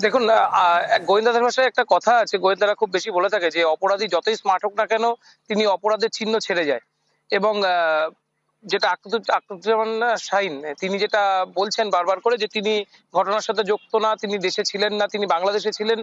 দেখুন গোয়েন্দা ধর্মের একটা কথা আছে, গোয়েন্দারা খুব বেশি বলে থাকে যে, অপরাধী যতই স্মার্ট হোক না কেন, তিনি অপরাধের চিহ্ন ছেড়ে যায়। এবং যেটা আক্রুজ্জামান শাহিন তিনি যেটা বলছেন বারবার করে যে তিনি ঘটনার সাথে যুক্ত না, তিনি দেশে ছিলেন না, তিনি বাংলাদেশে ছিলেন।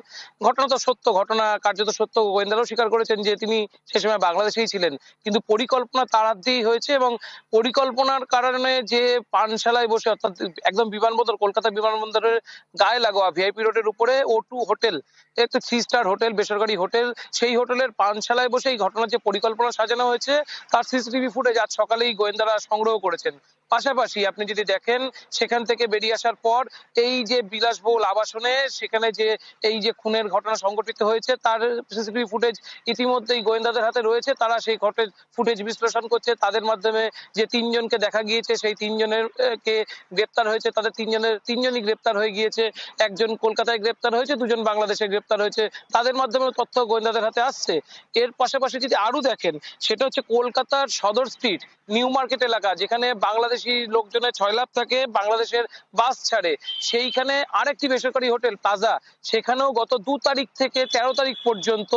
ঘটনা তো সত্য, ঘটনা কার্যত সত্য। গোয়েন্দারাও স্বীকার করেছেন যে তিনি সে সময় বাংলাদেশেই ছিলেন। কিন্তু পরিকল্পনা তার হাত দিয়েই হয়েছে এবং পরিকল্পনার কারণে যে পানশালায় বসে, অর্থাৎ একদম বিমানবন্দর, কলকাতা বিমানবন্দরের গায়ে লাগোয়া ভিআইপি রোডের উপরে ও টু হোটেল একটা থ্রি স্টার হোটেল, বেসরকারি হোটেল, সেই হোটেলের পানশালায় বসে এই ঘটনার যে পরিকল্পনা সাজানো হয়েছে, তার সিসিটিভি ফুটেজ আজ সকালেই গোয়েন্দারা সংগ্রহ করেছেন। পাশাপাশি আপনি যদি দেখেন, সেখান থেকে বেরিয়ে আসার পর এই যে বিলাসবহুল আবাসনে, সেখানে যে এই যে খুনের ঘটনা সংঘটিত হয়েছে, তার সিসিটিভি ফুটেজ ইতিমধ্যেই গোয়েন্দাদের হাতে রয়েছে। তারা সেই ঘটের ফুটেজ বিশ্লেষণ করছে। তাদের মাধ্যমে যে তিনজনকে দেখা গিয়েছে, সেই তিনজনের কে গ্রেপ্তার হয়েছে, তাদের তিনজনের, তিনজনই গ্রেপ্তার হয়ে গিয়েছে। একজন কলকাতায় গ্রেপ্তার হয়েছে, দুজন বাংলাদেশে গ্রেপ্তার হয়েছে। তাদের মাধ্যমে তথ্য গোয়েন্দাদের হাতে আসছে। এর পাশাপাশি যদি আরও দেখেন, সেটা হচ্ছে কলকাতার সদর স্ট্রিট, নিউ মার্কেট এলাকা, যেখানে বাংলাদেশি লোকজনের ছয় লাভ থাকে, বাংলাদেশের বাস ছাড়ে। সেইখানে আরেকটি বেসরকারি হোটেল প্লাজা সেখানেও গত দু তারিখ থেকে তেরো তারিখ পর্যন্ত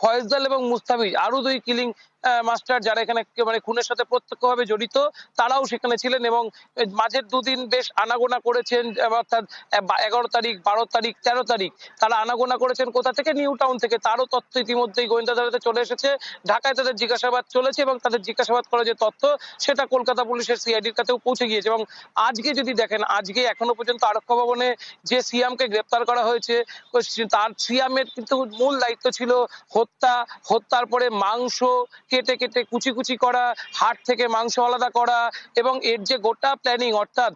ফয়জদাল এবং মুস্তাফিজ আরও দুই কিলিং মাস্টার যারা এখানে মানে খুনের সাথে প্রত্যক্ষভাবে জড়িত, তারাও সেখানে ছিলেন এবং মাঝের দুদিন বেশ আনাগোনা করেছেন, অর্থাৎ এগারো তারিখ, বারো তারিখ, তেরো তারিখ, তারা আনাগোনা করেছেন কোথা থেকে? নিউ টাউন থেকে। তারও তথ্য ইতিমধ্যেই গোয়েন্দা চলে এসেছে। ঢাকায় তাদের জিজ্ঞাসাবাদ চলেছে এবং তাদের জিজ্ঞাসাবাদ করা যে তথ্য, সেটা কলকাতা পুলিশের সিআইডির কাছেও পৌঁছে গিয়েছে এবং আজকে যদি দেখেন, আজকে এখনও পর্যন্ত আরক্ষা ভবনে যে সিয়ামকে গ্রেপ্তার করা হয়েছে তার সিয়ামের কিন্তু মূল দায়িত্ব ছিল হত্যা, হত্যার পরে মাংস কেটে কেটে কুচি কুচি করা, হাট থেকে মাংস আলাদা করা এবং এর যে গোটা প্ল্যানিং অর্থাৎ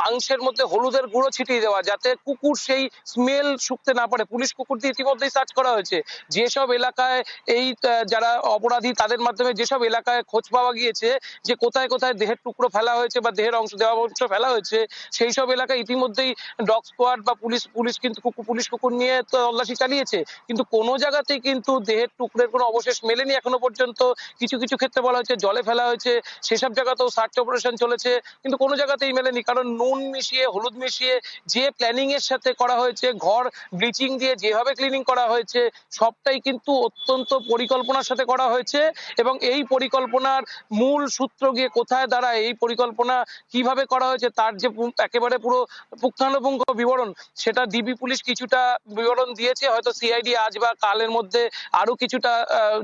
মাংসের মধ্যে হলুদের গুঁড়ো ছিটিয়ে দেওয়া যাতে কুকুর সেই স্মেল শুকতে না পারে। পুলিশ কুকুর দিয়ে ইতিমধ্যেই সার্চ করা হয়েছে। যেসব এলাকায় এই যারা অপরাধী তাদের মাধ্যমে যেসব এলাকায় খোঁজ পাওয়া গিয়েছে যে কোথায় কোথায় দেহের টুকরো ফেলা হয়েছে বা দেহের অংশ দেওয়া অংশ ফেলা হয়েছে, সেই সব এলাকায় ইতিমধ্যেই ডগ স্কোয়াড বা পুলিশ পুলিশ কিন্তু পুলিশ কুকুর নিয়ে তল্লাশি চালিয়েছে। কিন্তু কোনো জায়গাতেই কিন্তু দেহের টুকরের কোনো অবশেষ মেলেনি এখনও পর্যন্ত। কিছু কিছু ক্ষেত্রে বলা হয়েছে জলে ফেলা হয়েছে, সেসব জায়গাতেও সার্চ অপারেশন চলেছে, কিন্তু কোনো জায়গাতেই মেলেনি, কারণ নুন মিশিয়ে, হলুদ মিশিয়ে যে প্ল্যানিং এর সাথে করা হয়েছে, ঘর ব্লিচিং দিয়ে যেভাবে ক্লিনিং করা হয়েছে, সবটাই কিন্তু অত্যন্ত পরিকল্পনার সাথে করা হয়েছে এবং এই পরিকল্পনার মূল সূত্র গিয়ে কোথায় দাঁড়ায়, এই পরিকল্পনা কীভাবে করা হয়েছে, তার যে একেবারে পুরো পুঙ্খানুপুঙ্খ বিবরণ, সেটা ডিবি পুলিশ কিছুটা বিবরণ দিয়েছে, হয়তো সিআইডি আজ বা কালের মধ্যে আরও কিছুটা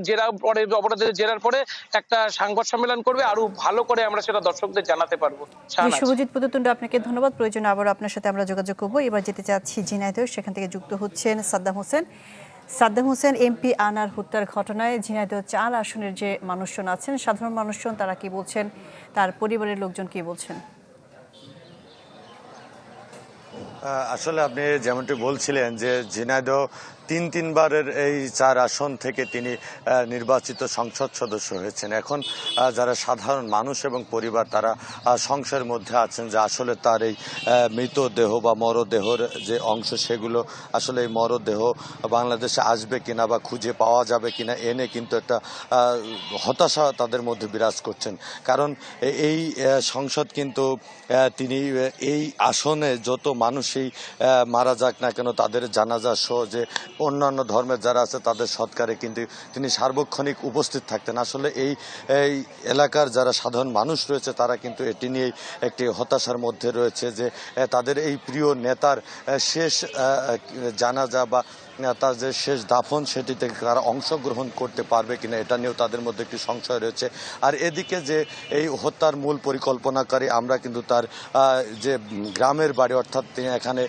জেরা পরে অপরাধের জেরার পরে একটা সংবাদ সম্মেলন করবে আরও ভালো করে আমরা সেটা দর্শকদের জানাতে পারব। শুভজিৎ পুততুণ্ড আপনাকে ধন্যবাদ। প্রয়োজনে আবারও আপনার সাথে আমরা যোগাযোগ করব। এবার যেতে চাচ্ছি ঝিনাইদহ সেখান থেকে যুক্ত হচ্ছেন সাদ্দাম হোসেন। সাদ্দাম হোসেন এমপি আনার হত্যার ঘটনায় ঝিনাইদহ চার আসনের যে মানুষজন আছেন সাধারণ মানুষজন তারা কি বলছেন? তার পরিবারের লোকজন কি বলছেন? আহ, আসলে আপনি যেমনটি বলছিলেন যে ঝিনাইদহ তিন তিনবারের এই চার আসন থেকে তিনি নির্বাচিত সংসদ সদস্য হয়েছেন। এখন যারা সাধারণ মানুষ এবং পরিবার, তারা সংশয়ের মধ্যে আছেন যে আসলে তার এই মৃতদেহ বা মরদেহর যে অংশ, সেগুলো আসলে এই মরদেহ বাংলাদেশে আসবে কিনা বা খুঁজে পাওয়া যাবে কিনা এনে কিন্তু একটা হতাশা তাদের মধ্যে বিরাজ করছেন। কারণ এই সংসদ কিন্তু তিনি এই আসনে যত মানুষই মারা যাক না কেন, তাদের জানাজা সহ যে অন্যান্য ধর্মের যারা আছে, তাদের সৎকারে কিন্তু তিনি সার্বক্ষণিক উপস্থিত থাকতেন। আসলে এই এই এলাকার যারা সাধারণ মানুষ রয়েছে, তারা কিন্তু এটি নিয়ে একটি হতাশার মধ্যে রয়েছে যে তাদের এই প্রিয় নেতার শেষ জানাজা বা তার যে শেষ দাফন সেটিতে তারা অংশগ্রহণ করতে পারবে কিনা এটা নিয়েও তাদের মধ্যে একটি সংশয় রয়েছে। আর এদিকে যে এই হত্যার মূল পরিকল্পনাকারী আমরা কিন্তু তার যে গ্রামের বাড়ি অর্থাৎ তিনি এখানে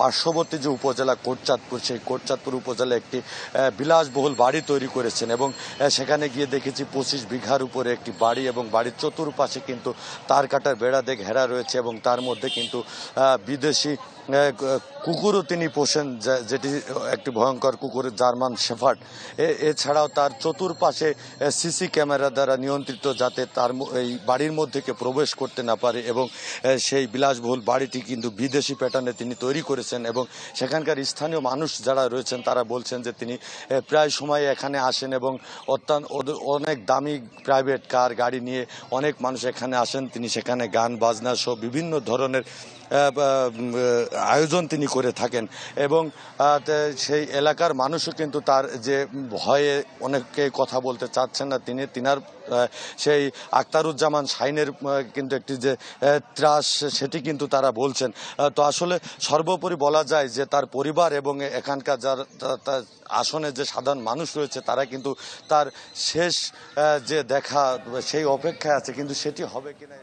পার্শ্ববর্তী যে উপজেলা কোটচাঁদপুর, সেই কোটচাঁদপুর উপজেলায় একটি বিলাসবহুল বাড়ি তৈরি করেছেন এবং সেখানে গিয়ে দেখেছি পঁচিশ বিঘার উপরে একটি বাড়ি এবং বাড়ির চতুর্পাশে কিন্তু তার কাটার বেড়া দিয়ে ঘেরা রয়েছে এবং তার মধ্যে কিন্তু বিদেশি কুকুরও তিনি পোষেন যেটি একটি ভয়ঙ্কর কুকুর, জার্মান শেফার্ড। এছাড়াও তার চতুর্পাশে সিসি ক্যামেরা দ্বারা নিয়ন্ত্রিত যাতে তার এই বাড়ির মধ্যে কেউ প্রবেশ করতে না পারে এবং সেই বিলাসবহুল বাড়িটি কিন্তু বিদেশি প্যাটার্নে তিনি তৈরি করেছেন এবং সেখানকার স্থানীয় মানুষ যারা রয়েছেন, তারা বলছেন যে তিনি প্রায় সময় এখানে আসেন এবং অত্যন্ত অনেক দামি প্রাইভেট কার গাড়ি নিয়ে অনেক মানুষ এখানে আসেন। তিনি সেখানে গান, বাজনা সহ বিভিন্ন ধরনের আয়োজন তিনি করে থাকেন। এবং সেই এলাকার মানুষও কিন্তু তার যে ভয়ে অনেকে কথা বলতে চাচ্ছেন না, তিনি, তিনার সেই আক্তারুজ্জামান শাইনের কিন্তু একটি যে ত্রাস, সেটি কিন্তু তারা বলছেন। তো আসলে সর্বোপরি বলা যায় যে তার পরিবার এবং এখানকার যার আসনে যে সাধারণ মানুষ রয়েছে, তারা কিন্তু তার শেষ যে দেখা, সেই অপেক্ষায় আছে, কিন্তু সেটি হবে কিনা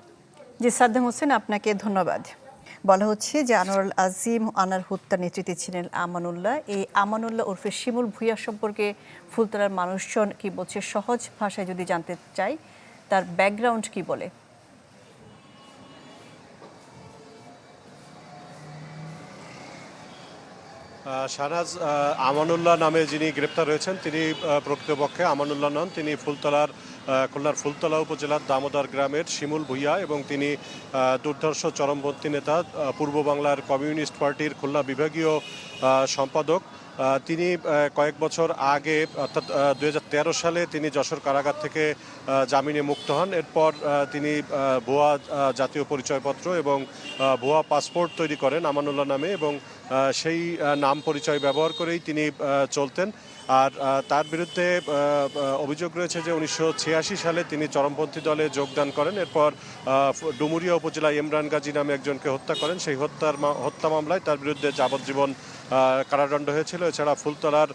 জি, সাদ্দাম হোসেন, আপনাকে ধন্যবাদ। বলা হচ্ছে যে আনোয়ারুল আজিম আনার হত্যার নেতৃত্বে ছিলেন আমানুল্লাহ। এই আমানুল্লাহ ওরফে শিমুল ভুইয়া সম্পর্কে ফুলতলার মানুষজন কি বলছে? সহজ ভাষায় যদি জানতে চাই, তার ব্যাকগ্রাউন্ড কি বলে? শাহনাজ আমানুল্লাহ নামে যিনি গ্রেপ্তার হয়েছেন, তিনি প্রকৃতপক্ষে আমানুল্লাহ নন, তিনি ফুলতলার খুলনার ফুলতলা উপজেলার দামোদর গ্রামের শিমুল ভুইয়া এবং তিনি দুর্ধর্ষ চরমপন্থী নেতা পূর্ব বাংলার কমিউনিস্ট পার্টির খুলনা বিভাগীয় সম্পাদক। তিনি কয়েক বছর আগে, অর্থাৎ দু হাজার তেরো সালে তিনি যশোর কারাগার থেকে জামিনে মুক্ত হন। এরপর তিনি ভুয়া জাতীয় পরিচয়পত্র এবং ভুয়া পাসপোর্ট তৈরি করেন আমানুল্লাহ নামে এবং সেই নাম পরিচয় ব্যবহার করেই তিনি চলতেন। আর তার বিরুদ্ধে অভিযোগ রয়েছে যে উনিশশো ছিয়াশি সালে তিনি চরমপন্থী দলে যোগদান করেন। এরপর ডুমুরিয়া উপজেলায় ইমরান গাজী নামে একজনকে হত্যা করেন। সেই হত্যার হত্যা মামলায় তার বিরুদ্ধে যাবজ্জীবন কারাদণ্ড হয়েছিল। এছাড়া ফুলতলার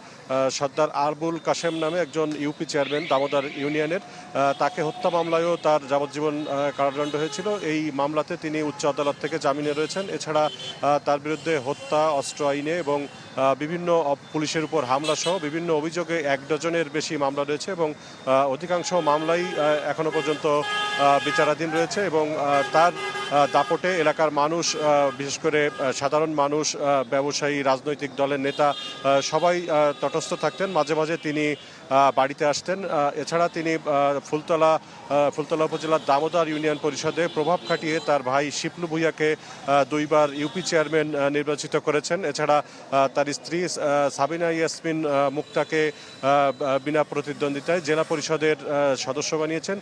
সর্দার আরবুল কাশেম নামে একজন ইউপি চেয়ারম্যান দামোদর ইউনিয়নের তাকে হত্যা মামলায়ও তার যাবজ্জীবন কারাদণ্ড হয়েছিল। এই মামলাতে তিনি উচ্চ আদালত থেকে জামিনে রয়েছেন। এছাড়া তার বিরুদ্ধে হত্যা, অস্ত্র আইনে এবং বিভিন্ন পুলিশের উপর হামলা সহ বিভিন্ন অভিযোগে এক ডজনের বেশি মামলা রয়েছে এবং অধিকাংশ মামলাই এখনও পর্যন্ত বিচারাধীন রয়েছে এবং তার দাপটে এলাকার মানুষ বিশেষ করে সাধারণ মানুষ ব্যবসায়ী, রাজনৈতিক দলের নেতা সবাই তটস্থ থাকতেন। মাঝে মাঝে তিনি বাড়িতে আসতেন। এছাড়া তিনি ফুলতলা ফুলতলা উপজেলার দামোদর ইউনিয়ন পরিষদে প্রভাব খাটিয়ে তার ভাই শিপলু ভুইয়াকে দুইবার ইউপি চেয়ারম্যান নির্বাচিত করেছেন। এছাড়া তার স্ত্রী সাবিনা ইয়াসমিন মুক্তাকে বিনা প্রতিদ্বন্দ্বিতায় জেলা পরিষদের সদস্য বানিয়েছেন।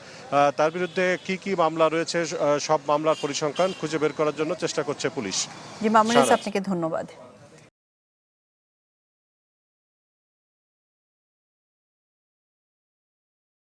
তার বিরুদ্ধে কি কি মামলা রয়েছে সব মামলার পরিসংখ্যান খুঁজে বের করার জন্য চেষ্টা করছে পুলিশ। জি আপনাকে ধন্যবাদ।